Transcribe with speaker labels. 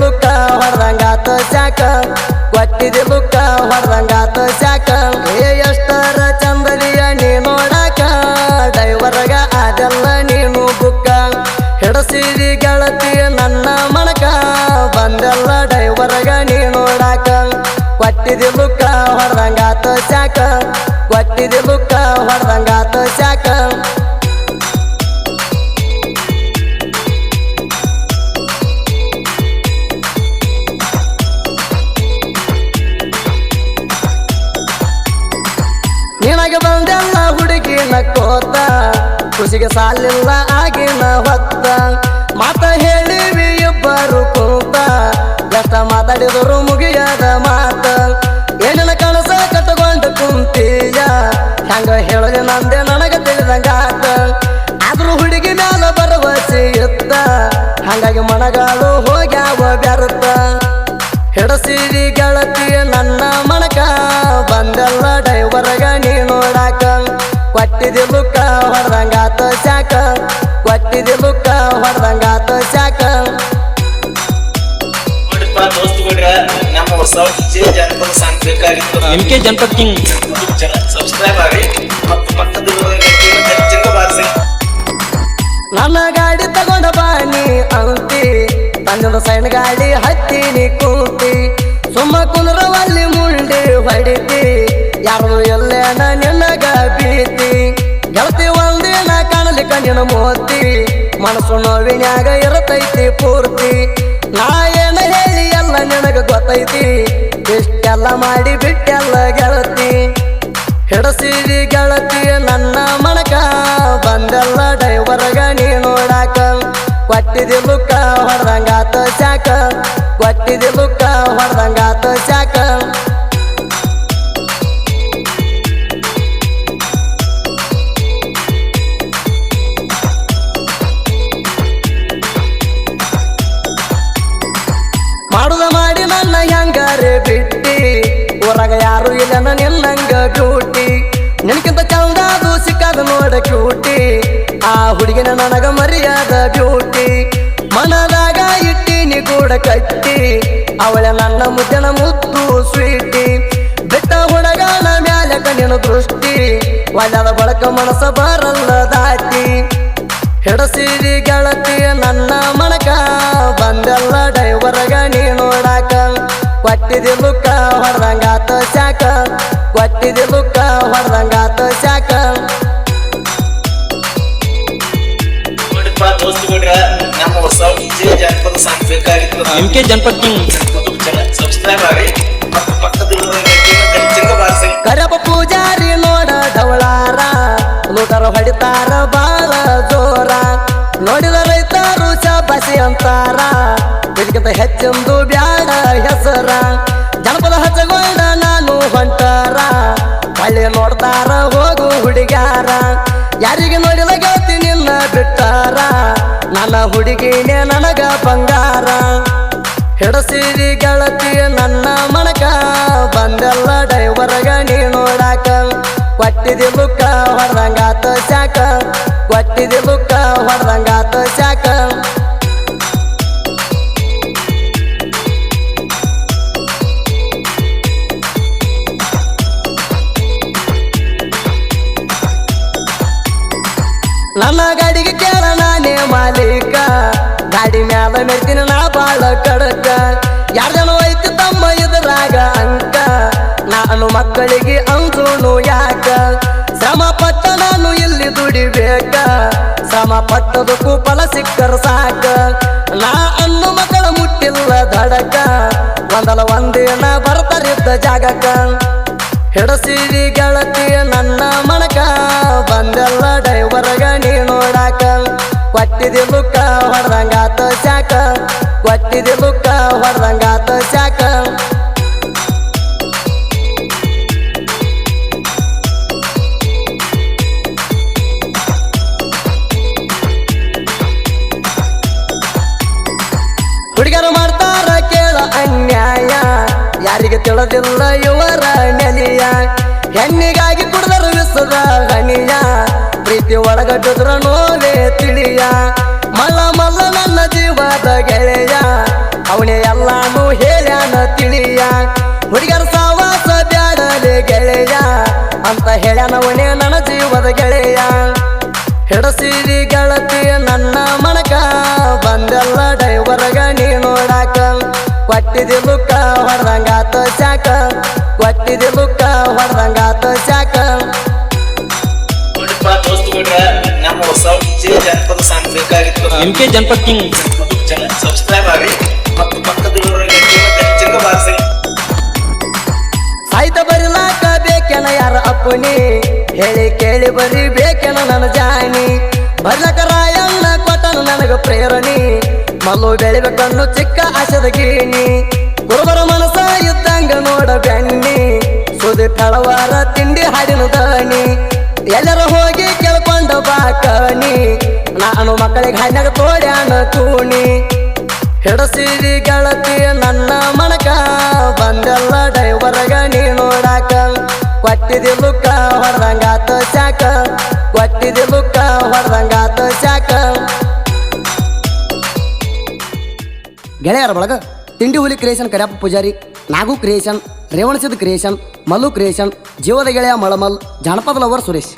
Speaker 1: ಲುಕ್ಕ ಹೊಡೆದಂಗಾತ ಶಾಕ ಕೊಟ್ಟಿದೆ ಲುಕ್ಕ ಹೊಡೆದಂಗಾತ ಶಾಕ ಏ, ಎಷ್ಟರ ಚಂದಲಿಯ ನೀ ನೋಡಾಕ. ಡೈವರ್ಗ ಅದೆಲ್ಲ ನೀನು ಬುಕ್ಕ. ಹಿಡಸಿದಿ ಗೆಳತಿ ನನ್ನ ಮಣಕ ಬಂದೆಲ್ಲ ಡೈವರ್ಗ ನೀ ನೋಡಾಕ. ಕೊಟ್ಟಿದೆ ಲುಕ್ಕ ಹೊಡೆದಂಗಾತ ಶಾಕ ಕೊಟ್ಟಿದೆ ನಿನಗೆ ಬಂದೆಲ್ಲ ಹುಡುಗಿ ನಕ್ಕೋತ ಖುಷಿಗೆ ಸಾಲಿಲ್ಲ, ಆಗಿನ ಹೊತ್ತ. ಮಾತ ಹೇಳಿವಿ, ಇಬ್ಬರು ಕೂತ. ಎಷ್ಟ ಮಾತಾಡಿದರು ಮುಗಿಯದ ಮಾತ. ಲುಕ್ಕ ಹೊಡೆದಂಗಾತ ಶಾಕ
Speaker 2: M K Janapad king.
Speaker 3: Subscribe ಆಗಿ ಮತ್ತು
Speaker 1: ನನ್ನ ಗಾಡಿ ತಗೊಂಡ ಬಾನಿ ಅಂತಿ. ತನ್ನದ ಸಣ್ಣ ಗಾಡಿ ಹತ್ತೀನಿ ಕೂತಿ. ಸುಮ್ಮ ಕುಂದ್ರವಲ್ಲಿ ಮುಂಡಿ ಹೊಡಿತಿ. ಯಾರು ಎಲ್ಲೇನ ನನ್ನ ಬೀತಿ ಗೆಳತಿ ಕಣ್ಣಿನ ಮೋತಿ ಮನಸ್ಸು ನೋವಿನ್ಯಾಗ ಇರತೈತಿ ಪೂರ್ತಿ. ನಾ ಏನ ಹೇಳಿ ಎಲ್ಲ ನಿನಗ ಗೊತ್ತೈತಿ, ಇಷ್ಟೆಲ್ಲ ಮಾಡಿ ಬಿಟ್ಟೆಲ್ಲ ಗೆಳತಿ. ಹಿಡಸಿದಿ ಗೆಳತಿ ನನ್ನ ಮಣಕ ಬಂದೆಲ್ಲ ಡೈವರ್ಗ ನೀ ನೋಡಾಕ ಕೊಟ್ಟಿದಿ ಲುಕ್ಕ ಯಾರು ಇಲ್ಲ ನಿನ್ನಂಗ ಡ್ಯೂಟಿ ನಿನಕ್ಕಿಂತ ಚಂದಾದು ಸಿಕ್ಕದ ನೋಡ ಕ್ಯೂಟಿ. ಆ ಹುಡುಗಿನ ನನಗ ಮರ್ಯಾದ ಬ್ಯೂಟಿ. ಮನದಾಗ ಇಟ್ಟಿನಿ ಕೂಡ ಕಟ್ಟಿ. ಅವಳ ನನ್ನ ಮುದ್ದನ ಮುತ್ತು ಸ್ವೀಟಿ. ಬೆಟ್ಟ ಹುಡುಗನ ಮ್ಯಾಲೆ ಕಣ್ಣಿನ ದೃಷ್ಟಿ. ಒಳ್ಳದ ಬಳಕ ಮನಸ ಬರಲ್ಲ ದಾಟಿ. ಹೆಡಸಿರಿ ಗೆಳತಿ ನನ್ನ ಮಣಕ ಬಂದೆಲ್ಲ ನೋಡಾಕ ಕೊಟ್ಟಿದಿ ಲುಕ್ಕ ಹೊರದಂಗಾತ ಶಾಕ ಕೊಟ್ಟಿದಿ ಲುಕ್ಕ ಹೊರದಂಗಾತ ಶಾಕ
Speaker 3: ಎಂಕೆ ಜನಪದ
Speaker 1: ಕರಪ ಪೂಜಾರಿ ನೋಡ ಢವಳಾರ ಲೂಟರ ಹೊಡಿತಾರ ಬಾಳ ಜೋರ. ನೋಡಿದ ರೈತರು ಶಾಬಾಸಿ ಅಂತಾರ. ಇದಕ್ಕಿಂತ ಹೆಚ್ಚೊಂದು ಬ್ಯಾಡ ಹೆಸರ. ಜನಪದ ಹಚ್ಚಗೊಂಡ ನಾನು ಹೊಂಟಾರ. ಹಳ್ಳಿ ನೋಡ್ತಾರ ಹೋಗು ಹುಡುಗ್ಯಾರ. ಯಾರಿಗೆ ನೋಡಿದ ಗೆಳತಿ ನಿನ್ನ ಬಿಟ್ಟಾರ. ನನ್ನ ಹುಡುಗಿನೇ ನನಗ ಬಂಗಾರ. ಹಿಡಸಿದಿ ಗೆಳತಿ ನನ್ನ ಮಣಕ ಬಂದೆಲ್ಲ ಡೈವರ್ಗ ನೀ ನೋಡಾಕ. ಕೊಟ್ಟಿದಿ ಲುಕ್ಕ ಹೊರಂಗಾತ ಶಾಕ ಕೊಟ್ಟಿದಿ ಲುಕ್ಕ ಹೊಡೆದಂಗಾತ ಶಾಕ ನನ್ನ ಗಾಡಿಗೆ ಕೇಳ ನಾನೇ ಮಾಲೀಕ. ಗಾಡಿ ಮ್ಯಾಲ ಮೆಡ್ತೀನಿ ನಾ ಬಾಳ ಕಡಕ. ಯಾರ್ದನ ಐತಿ ತಮ್ಮ ಇದ್ರಾಗ ಅಂಕ. ನಾನು ಮಕ್ಕಳಿಗೆ ಅಂಕೋಣ ಯಾಕ? ಶ್ರಮ ಪಟ್ಟ ನಾನು ಇಲ್ಲಿ ದುಡಿಬೇಕ? ಶ್ರಮ ಪಟ್ಟದಕ್ಕೂ ಫಲ ಸಿಕ್ಕರ ಸಾಕ. ನಾ ಅನ್ನು ಮಕ್ಕಳ ಮುಟ್ಟಿಲ್ಲ ದಡಕ. ಒಂದಲ ಒಂದಿನ ಬರ್ತಾರಿದ್ದ ಜಾಗಕ್ಕ ಹೆಡಸಿರಿ ಗೆಳತಿ ನನ್ನ ಮಣಕ. ಬಂದೆಲ್ಲ ಡೈವರ್ಗ ನೀ ನೋಡಾಕ. ಕೊಟ್ಟಿದೆ ಲುಕ್ಕ ಹೊಡೆದಂಗಾತ ಶಾಕ ಕೊಟ್ಟಿದೆ ಲುಕ್ಕ ಹೊಡೆದಂಗಾತ ಶಾಕ ಯಾರಿಗೆ ತಿಳಿದಿಲ್ಲ ಇವರ ನೆಲೆಯ. ಹೆಣ್ಣಿಗಾಗಿ ಕುಡಿದರು ವಿಸದ ಹಣಿಯ ಪ್ರೀತಿ ಒಳಗಟ್ಟಿದ್ರ ನೋವೇ ತಿಳಿಯ. ಮಲ್ಲ ಮಲ್ಲ ನನ್ನ ಜೀವದ ಗೆಳೆಯ. ಅವನೇ ಎಲ್ಲಾನು ಹೇಳ್ಯಾನ ತಿಳಿಯ. ಹುಡುಗರ ಸಾವಾಸ ಬ್ಯಾಡಲೆ ಗೆಳೆಯ. ಅಂತ ಹೇಳ್ಯಾನವನೇ ನನ್ನ ಜೀವದ ಗೆಳೆಯ. ಹೆಡಸಿರಿ ಗೆಳತಿ ನನ್ನ ಮನಕ ಕೊಟ್ಟಿದಿ ಲುಕ್ಕ ಹೊಡೆದಂಗಾತ ಶಾಕ ಕೊಟ್ಟಿದೆ ಲುಕ್ಕ ಹೊಡೆದಂಗಾತ ಶಾಕ
Speaker 3: ವಿಜಯ ಜನಪದ
Speaker 2: ಕಿಂಗ್
Speaker 3: ಸಬ್ಸ್ಕ್ರೈಬ್ ಆಗಿ ಮತ್ತು ಪಕ್ಕದಲ್ಲಿರೋ ಗಂಟೆ ಮತ್ತೆ ಚಿಕ್ಕ ಬಾರಿಸಿ
Speaker 1: ಸಾಯ್ತ ಬರಿಲಾಕ ಬೇಕೆನ ಯಾರ ಅಪ್ಪನಿ? ಹೇಳಿ ಕೇಳಿ ಬರಿ ಬೇಕೆನ ನನ್ನ ಜಾನಿ? ಬರ್ಲಕ ರಾಯಣ್ಣ ಕೊಟ್ಟನು ನನಗ ಪ್ರೇರಣಿ. ಮಲ್ಲು ಬೆಳಿಬೇಕನ್ನು ಚಿಕ್ಕ ಆಶದ ಗೀನಿ ಗುರುಬರ ಮನಸ ಇದ್ದಂಗ ನೋಡ ಬೆಣ್ಣಿ. ಸುದಿ ತಳವಾರ ತಿಂಡಿ ಹಾಡಿನ ದಾನಿ ಎಲ್ಲರ ಹೋಗಿ ಕೇಳ್ಕೊಂಡ ಬಾಕನಿ ನಾನು ಮಕ್ಕಳಿಗೆ ಹಣ್ಣಾಗ ತೋಡ್ಯಾನ ಕೂಣಿ ಹಿಡಸಿರಿ ಗೆಳತಿ ನನ್ನ ಮನಕ, ಬಂದೆಲ್ಲ ಡೈವರ್ಗ ನೀ ನೋಡಾಕ ಕೊಟ್ಟಿದಿ ಲುಕ್ಕ ಹೊರದಂಗಾತ ಚಾಕ ಕೊಟ್ಟಿದಿ ಲುಕ್ಕ ಹೊಡೆದಂಗಾತ ಗೆಳೆಯರ ಬಳಗ, ತಿಂಡಿ ಹುಲಿ creation Karyappa Pujari, Nagu creation Revanasid creation Mallu creation ಜೀವದ ಗೆಳೆಯ ಮಳಮಲ್, ಜಾನಪದ ಲವರ್ ಸುರೇಶ್.